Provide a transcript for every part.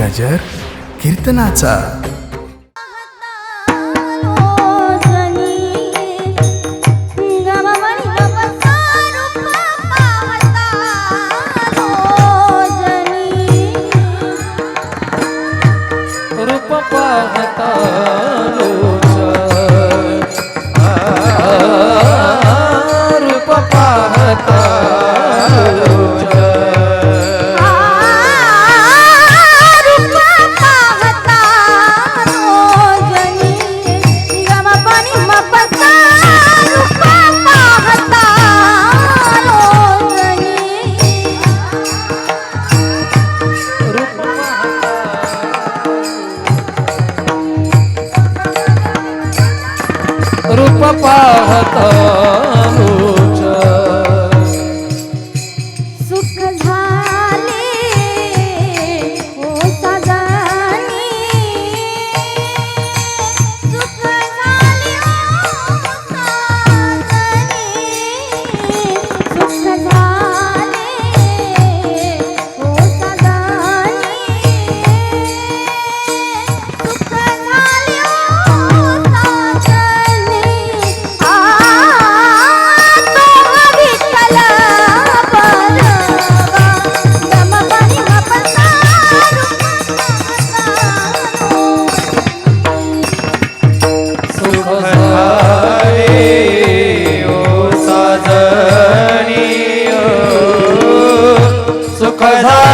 गजर कीर्तनाचा. રૂપ પાહતાનું. রমজান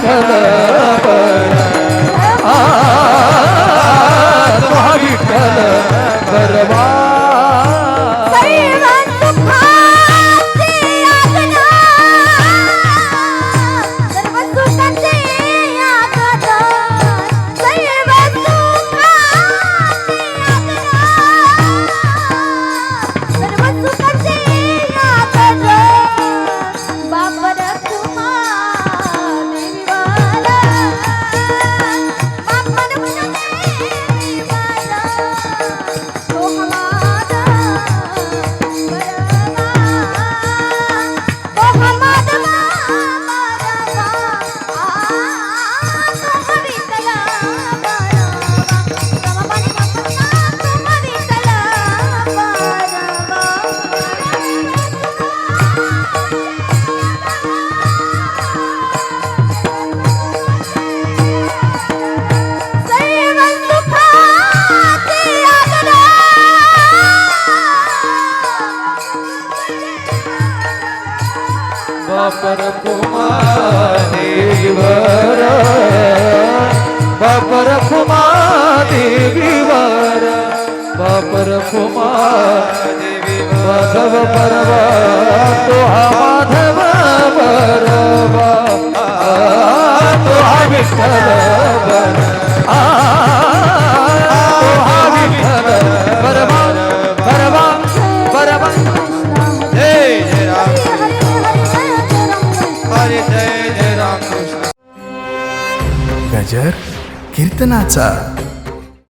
ಸದಾ रखुमा देवीवर बाप रखुमा देवीवर बाप रखुमा देवी माधव परवा तो मेजर कीर्तनाचा.